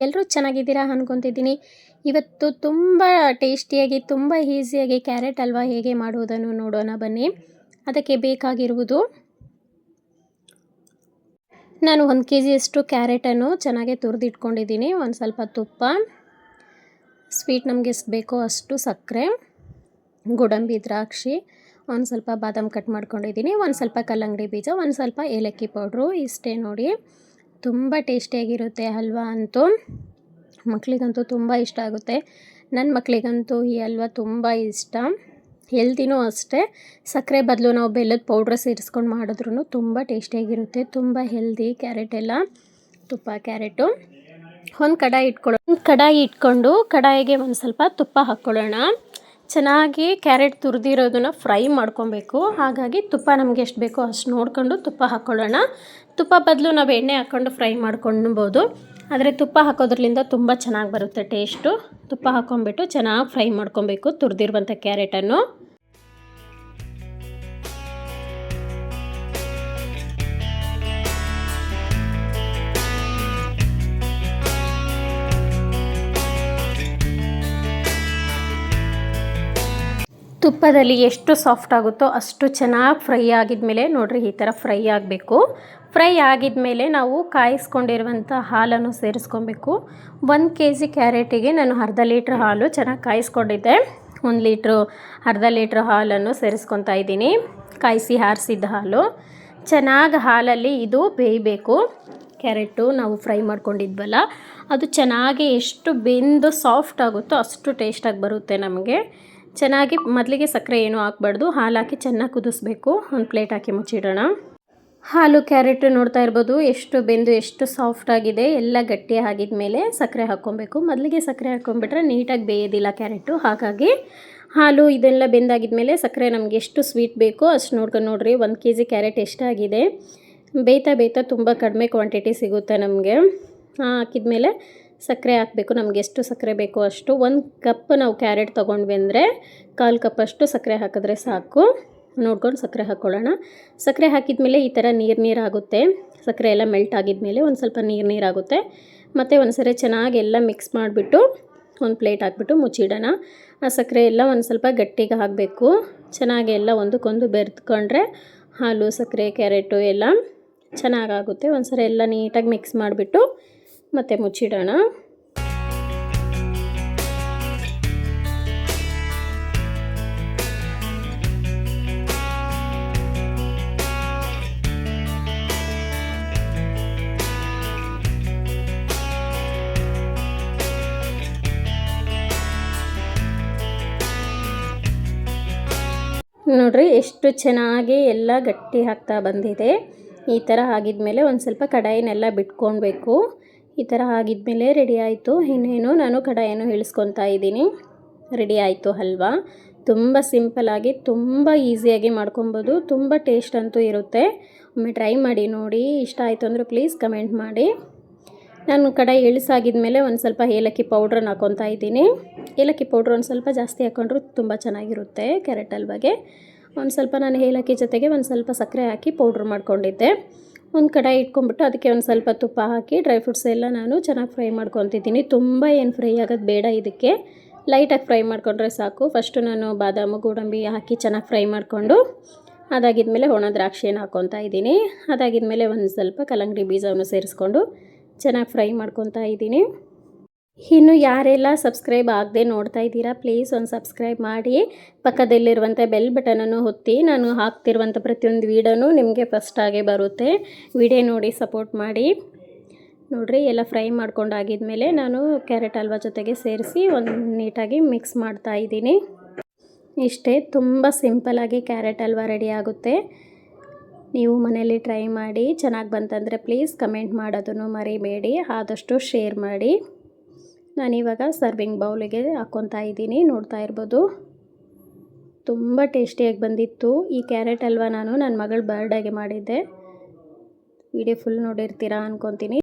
ಎಲ್ಲರೂ ಚೆನ್ನಾಗಿದ್ದೀರಾ ಅನ್ಕೊತಿದ್ದೀನಿ. ಇವತ್ತು ತುಂಬ ಟೇಸ್ಟಿಯಾಗಿ, ತುಂಬ ಈಸಿಯಾಗಿ ಕ್ಯಾರೆಟ್ ಹಲ್ವಾ ಹೇಗೆ ಮಾಡುವುದನ್ನು ನೋಡೋಣ ಬನ್ನಿ. ಅದಕ್ಕೆ ಬೇಕಾಗಿರುವುದು ನಾನು ಒಂದು ಕೆ ಜಿಯಷ್ಟು ಕ್ಯಾರೆಟನ್ನು ಚೆನ್ನಾಗಿ ತುರಿದಿಟ್ಕೊಂಡಿದ್ದೀನಿ. ಒಂದು ಸ್ವಲ್ಪ ತುಪ್ಪ, ಸ್ವೀಟ್ ನಮಗೆ ಎಷ್ಟು ಬೇಕೋ ಅಷ್ಟು ಸಕ್ಕರೆ, ಗೋಡಂಬಿ, ದ್ರಾಕ್ಷಿ, ಒಂದು ಸ್ವಲ್ಪ ಬಾದಾಮ್ ಕಟ್ ಮಾಡ್ಕೊಂಡಿದ್ದೀನಿ. ಒಂದು ಸ್ವಲ್ಪ ಕಲ್ಲಂಗಡಿ ಬೀಜ, ಒಂದು ಸ್ವಲ್ಪ ಏಲಕ್ಕಿ ಪೌಡ್ರು, ಇಷ್ಟೇ ನೋಡಿ. ತುಂಬ ಟೇಸ್ಟಿಯಾಗಿರುತ್ತೆ ಹಲ್ವಾ ಅಂತೂ. ಮಕ್ಕಳಿಗಂತೂ ತುಂಬ ಇಷ್ಟ ಆಗುತ್ತೆ. ನನ್ನ ಮಕ್ಕಳಿಗಂತೂ ಈ ಹಲ್ವಾ ತುಂಬ ಇಷ್ಟ. ಹೆಲ್ತಿನೂ ಅಷ್ಟೇ. ಸಕ್ಕರೆ ಬದಲು ನಾವು ಬೆಲ್ಲದ ಪೌಡ್ರ್ ಸೇರಿಸ್ಕೊಂಡು ಮಾಡಿದ್ರೂ ತುಂಬ ಟೇಸ್ಟಿಯಾಗಿರುತ್ತೆ. ತುಂಬ ಹೆಲ್ದಿ ಕ್ಯಾರೆಟ್ ಎಲ್ಲ. ತುಪ್ಪ, ಕ್ಯಾರೆಟು. ಒಂದು ಕಡಾಯಿ ಇಟ್ಕೊಳ್ಳೋ ಒಂದು ಕಡಾಯಿ ಇಟ್ಕೊಂಡು ಕಡಾಯಿಗೆ ಒಂದು ಸ್ವಲ್ಪ ತುಪ್ಪ ಹಾಕ್ಕೊಳ್ಳೋಣ. ಚೆನ್ನಾಗಿ ಕ್ಯಾರೆಟ್ ತುರಿದಿರೋದನ್ನ ಫ್ರೈ ಮಾಡ್ಕೊಬೇಕು. ಹಾಗಾಗಿ ತುಪ್ಪ ನಮಗೆ ಎಷ್ಟು ಬೇಕೋ ಅಷ್ಟು ನೋಡಿಕೊಂಡು ತುಪ್ಪ ಹಾಕ್ಕೊಳ್ಳೋಣ ತುಪ್ಪ ಬದಲು ನಾವು ಎಣ್ಣೆ ಹಾಕ್ಕೊಂಡು ಫ್ರೈ ಮಾಡ್ಕೊಳ್ಬೋದು ಆದರೆ ತುಪ್ಪ ಹಾಕೋದ್ರಿಂದ ತುಂಬ ಚೆನ್ನಾಗಿ ಬರುತ್ತೆ ಟೇಸ್ಟು. ತುಪ್ಪ ಹಾಕ್ಕೊಂಬಿಟ್ಟು ಚೆನ್ನಾಗಿ ಫ್ರೈ ಮಾಡ್ಕೊಬೇಕು ತುರಿದಿರುವಂಥ ಕ್ಯಾರೆಟನ್ನು. ತುಪ್ಪದಲ್ಲಿ ಎಷ್ಟು ಸಾಫ್ಟ್ ಆಗುತ್ತೋ ಅಷ್ಟು ಚೆನ್ನಾಗಿ ಫ್ರೈ ಆಗಿದ್ಮೇಲೆ ನೋಡಿರಿ ಈ ಥರ ಫ್ರೈ ಆಗಬೇಕು. ಫ್ರೈ ಆಗಿದ್ಮೇಲೆ ನಾವು ಕಾಯಿಸ್ಕೊಂಡಿರುವಂಥ ಹಾಲನ್ನು ಸೇರಿಸ್ಕೊಬೇಕು. ಒಂದು ಕೆ ಜಿ ಕ್ಯಾರೆಟಿಗೆ ನಾನು ಅರ್ಧ ಲೀಟ್ರ್ ಹಾಲು ಚೆನ್ನಾಗಿ ಕಾಯಿಸ್ಕೊಂಡಿದ್ದೆ. ಒಂದು ಲೀಟ್ರು, ಅರ್ಧ ಲೀಟ್ರ್ ಹಾಲನ್ನು ಸೇರಿಸ್ಕೊತಾ ಇದ್ದೀನಿ. ಕಾಯಿಸಿ ಹಾರಿಸಿದ್ದ ಹಾಲು. ಚೆನ್ನಾಗಿ ಹಾಲಲ್ಲಿ ಇದು ಬೇಯಬೇಕು. ಕ್ಯಾರೆಟು ನಾವು ಫ್ರೈ ಮಾಡ್ಕೊಂಡಿದ್ವಲ್ಲ, ಅದು ಚೆನ್ನಾಗಿ ಎಷ್ಟು ಬೆಂದು ಸಾಫ್ಟ್ ಆಗುತ್ತೋ ಅಷ್ಟು ಟೇಸ್ಟಾಗಿ ಬರುತ್ತೆ ನಮಗೆ. ಚೆನ್ನಾಗಿ ಮೊದಲಿಗೆ ಸಕ್ಕರೆ ಏನೂ ಹಾಕ್ಬಾರ್ದು. ಹಾಲು ಹಾಕಿ ಚೆನ್ನಾಗಿ ಕುದಿಸ್ಬೇಕು. ಒಂದು ಪ್ಲೇಟ್ ಹಾಕಿ ಮುಚ್ಚಿಡೋಣ. ಹಾಲು, ಕ್ಯಾರೆಟ್ ನೋಡ್ತಾ ಇರ್ಬೋದು. ಎಷ್ಟು ಬೆಂದು ಎಷ್ಟು ಸಾಫ್ಟ್ ಆಗಿದೆ. ಎಲ್ಲ ಗಟ್ಟಿ ಆಗಿದ ಮೇಲೆ ಸಕ್ಕರೆ ಹಾಕ್ಕೊಬೇಕು. ಮೊದಲಿಗೆ ಸಕ್ಕರೆ ಹಾಕ್ಕೊಂಬಿಟ್ರೆ ನೀಟಾಗಿ ಬೇಯೋದಿಲ್ಲ ಕ್ಯಾರೆಟು. ಹಾಗಾಗಿ ಹಾಲು ಇದೆಲ್ಲ ಬೆಂದಾಗಿದ ಮೇಲೆ ಸಕ್ಕರೆ ನಮಗೆ ಎಷ್ಟು ಸ್ವೀಟ್ ಬೇಕೋ ಅಷ್ಟು ನೋಡ್ಕೊಂಡು ನೋಡಿರಿ. ಒಂದು ಕೆ ಜಿ ಕ್ಯಾರೆಟ್ ಎಷ್ಟಾಗಿದೆ. ಬೇಯ್ತಾ ಬೇಯ್ತಾ ತುಂಬ ಕಡಿಮೆ ಕ್ವಾಂಟಿಟಿ ಸಿಗುತ್ತೆ ನಮಗೆ. ಹಾಕಿದ್ಮೇಲೆ ಸಕ್ಕರೆ ಹಾಕಬೇಕು, ನಮ್ಗೆ ಎಷ್ಟು ಸಕ್ಕರೆ ಬೇಕೋ ಅಷ್ಟು. ಒಂದು ಕಪ್ ನಾವು ಕ್ಯಾರೆಟ್ ತೊಗೊಂಡ್ವಿ ಅಂದರೆ ಕಾಲು ಕಪ್ಪಷ್ಟು ಸಕ್ಕರೆ ಹಾಕಿದ್ರೆ ಸಾಕು. ನೋಡ್ಕೊಂಡು ಸಕ್ಕರೆ ಹಾಕ್ಕೊಳ್ಳೋಣ ಸಕ್ಕರೆ ಹಾಕಿದ ಮೇಲೆ ಈ ಥರ ನೀರು ನೀರಾಗುತ್ತೆ ಸಕ್ಕರೆ ಎಲ್ಲ ಮೆಲ್ಟ್ ಆಗಿದ್ಮೇಲೆ ಒಂದು ಸ್ವಲ್ಪ ನೀರು ನೀರಾಗುತ್ತೆ ಮತ್ತು ಒಂದು ಸರಿ ಚೆನ್ನಾಗಿ ಎಲ್ಲ ಮಿಕ್ಸ್ ಮಾಡಿಬಿಟ್ಟು ಒಂದು ಪ್ಲೇಟ್ ಹಾಕ್ಬಿಟ್ಟು ಮುಚ್ಚಿಡೋಣ. ಆ ಸಕ್ಕರೆ ಎಲ್ಲ ಒಂದು ಸ್ವಲ್ಪ ಗಟ್ಟಿಗೆ ಹಾಕಬೇಕು ಚೆನ್ನಾಗಿ ಎಲ್ಲ ಒಂದಕ್ಕೊಂದು ಬೆರೆತ್ಕೊಂಡ್ರೆ ಹಾಲು, ಸಕ್ಕರೆ, ಕ್ಯಾರೆಟು ಎಲ್ಲ ಚೆನ್ನಾಗಾಗುತ್ತೆ ಒಂದು ಸರಿ ಎಲ್ಲ ನೀಟಾಗಿ ಮಿಕ್ಸ್ ಮಾಡಿಬಿಟ್ಟು ಮತ್ತು ಮುಚ್ಚಿಡೋಣ. ನೋಡ್ರಿ ಎಷ್ಟು ಚೆನ್ನಾಗಿ ಎಲ್ಲ ಗಟ್ಟಿ ಆಗ್ತಾ ಬಂದಿದೆ. ಈ ಥರ ಆಗಿದ್ಮೇಲೆ ಒಂದು ಸ್ವಲ್ಪ ಕಡಾಯಿನೆಲ್ಲ ಬಿಟ್ಕೊಳ್ಬೇಕು ಈ ಥರ ಆಗಿದ್ಮೇಲೆ ರೆಡಿ ಆಯಿತು. ಇನ್ನೇನು ನಾನು ಕಡಾಯನ್ನು ಇಳಿಸ್ಕೊತಾ ಇದ್ದೀನಿ. ರೆಡಿ ಆಯಿತು ಹಲ್ವಾ. ತುಂಬ ಸಿಂಪಲಾಗಿ ತುಂಬ ಈಸಿಯಾಗಿ ಮಾಡ್ಕೊಬೋದು. ತುಂಬ ಟೇಸ್ಟ್ ಅಂತೂ ಇರುತ್ತೆ. ಒಮ್ಮೆ ಟ್ರೈ ಮಾಡಿ ನೋಡಿ. ಇಷ್ಟ ಆಯಿತು ಅಂದರೆ ಪ್ಲೀಸ್ ಕಮೆಂಟ್ ಮಾಡಿ. ನಾನು ಕಡಾಯಿ ಇಳಿಸಾಗಿದ್ಮೇಲೆ ಒಂದು ಸ್ವಲ್ಪ ಏಲಕ್ಕಿ ಪೌಡ್ರನ್ನ ಹಾಕೊತಾ ಇದ್ದೀನಿ. ಏಲಕ್ಕಿ ಪೌಡ್ರ್ ಒಂದು ಸ್ವಲ್ಪ ಜಾಸ್ತಿ ಹಾಕ್ಕೊಂಡ್ರೂ ತುಂಬ ಚೆನ್ನಾಗಿರುತ್ತೆ ಕ್ಯಾರೆಟ್ ಹಲ್ವಾಗೆ. ಒಂದು ಸ್ವಲ್ಪ ನಾನು ಏಲಕ್ಕಿ ಜೊತೆಗೆ ಒಂದು ಸ್ವಲ್ಪ ಸಕ್ಕರೆ ಹಾಕಿ ಪೌಡ್ರ್ ಮಾಡ್ಕೊಂಡಿದ್ದೆ. ಒಂದು ಕಡಾಯಿ ಇಟ್ಕೊಂಡ್ಬಿಟ್ಟು ಅದಕ್ಕೆ ಒಂದು ಸ್ವಲ್ಪ ತುಪ್ಪ ಹಾಕಿ ಡ್ರೈ ಫ್ರೂಟ್ಸ್ ಎಲ್ಲ ನಾನು ಚೆನ್ನಾಗಿ ಫ್ರೈ ಮಾಡ್ಕೊತಿದ್ದೀನಿ ತುಂಬ ಏನು ಫ್ರೈ ಆಗೋದು ಬೇಡ ಇದಕ್ಕೆ. ಲೈಟಾಗಿ ಫ್ರೈ ಮಾಡಿಕೊಂಡ್ರೆ ಸಾಕು. ಫಸ್ಟು ನಾನು ಬಾದಾಮು, ಗೋಡಂಬಿ ಹಾಕಿ ಚೆನ್ನಾಗಿ ಫ್ರೈ ಮಾಡಿಕೊಂಡು, ಅದಾಗಿದ್ಮೇಲೆ ಒಣ ದ್ರಾಕ್ಷಿಯನ್ನು ಹಾಕ್ಕೊತಾ ಇದ್ದೀನಿ. ಅದಾಗಿದ್ಮೇಲೆ ಒಂದು ಸ್ವಲ್ಪ ಕಲ್ಲಂಗಡಿ ಬೀಜವನ್ನು ಸೇರಿಸ್ಕೊಂಡು ಚೆನ್ನಾಗಿ ಫ್ರೈ ಮಾಡ್ಕೊತಾ ಇದ್ದೀನಿ. ಇನ್ನು ಯಾರೆಲ್ಲ ಸಬ್ಸ್ಕ್ರೈಬ್ ಆಗದೆ ನೋಡ್ತಾ ಇದ್ದೀರಾ ಪ್ಲೀಸ್ ಒಂದು ಸಬ್ಸ್ಕ್ರೈಬ್ ಮಾಡಿ. ಪಕ್ಕದಲ್ಲಿರುವಂಥ ಬೆಲ್ ಬಟನನ್ನು ಹೊತ್ತಿ ನಾನು ಹಾಕ್ತಿರುವಂಥ ಪ್ರತಿಯೊಂದು ವೀಡಿಯೋನು ನಿಮಗೆ ಫಸ್ಟಾಗೆ ಬರುತ್ತೆ. ವಿಡಿಯೋ ನೋಡಿ ಸಪೋರ್ಟ್ ಮಾಡಿ. ನೋಡಿರಿ, ಎಲ್ಲ ಫ್ರೈ ಮಾಡ್ಕೊಂಡಾಗಿದ್ಮೇಲೆ ನಾನು ಕ್ಯಾರೆಟ್ ಹಲ್ವ ಜೊತೆಗೆ ಸೇರಿಸಿ ಒಂದು ನೀಟಾಗಿ ಮಿಕ್ಸ್ ಮಾಡ್ತಾ ಇದ್ದೀನಿ. ಇಷ್ಟೇ, ತುಂಬ ಸಿಂಪಲಾಗಿ ಕ್ಯಾರೆಟ್ ಹಲ್ವ ರೆಡಿ ಆಗುತ್ತೆ. ನೀವು ಮನೆಯಲ್ಲಿ ಟ್ರೈ ಮಾಡಿ. ಚೆನ್ನಾಗಿ ಬಂತಂದರೆ ಪ್ಲೀಸ್ ಕಮೆಂಟ್ ಮಾಡೋದನ್ನು ಮರಿಬೇಡಿ. ಆದಷ್ಟು ಶೇರ್ ಮಾಡಿ. ನಾನಿವಾಗ ಸರ್ವಿಂಗ್ ಬೌಲಿಗೆ ಹಾಕ್ಕೊತಾ ಇದ್ದೀನಿ, ನೋಡ್ತಾ ಇರ್ಬೋದು. ತುಂಬ ಟೇಸ್ಟಿಯಾಗಿ ಬಂದಿತ್ತು. ಈ ಕ್ಯಾರೆಟ್ ಹಲ್ವಾ ನಾನು ನನ್ನ ಮಗಳ ಬರ್ಡೇಗೆ ಮಾಡಿದ್ದೆ. ವಿಡಿಯೋ ಫುಲ್ ನೋಡಿರ್ತೀರಾ ಅಂದ್ಕೊತೀನಿ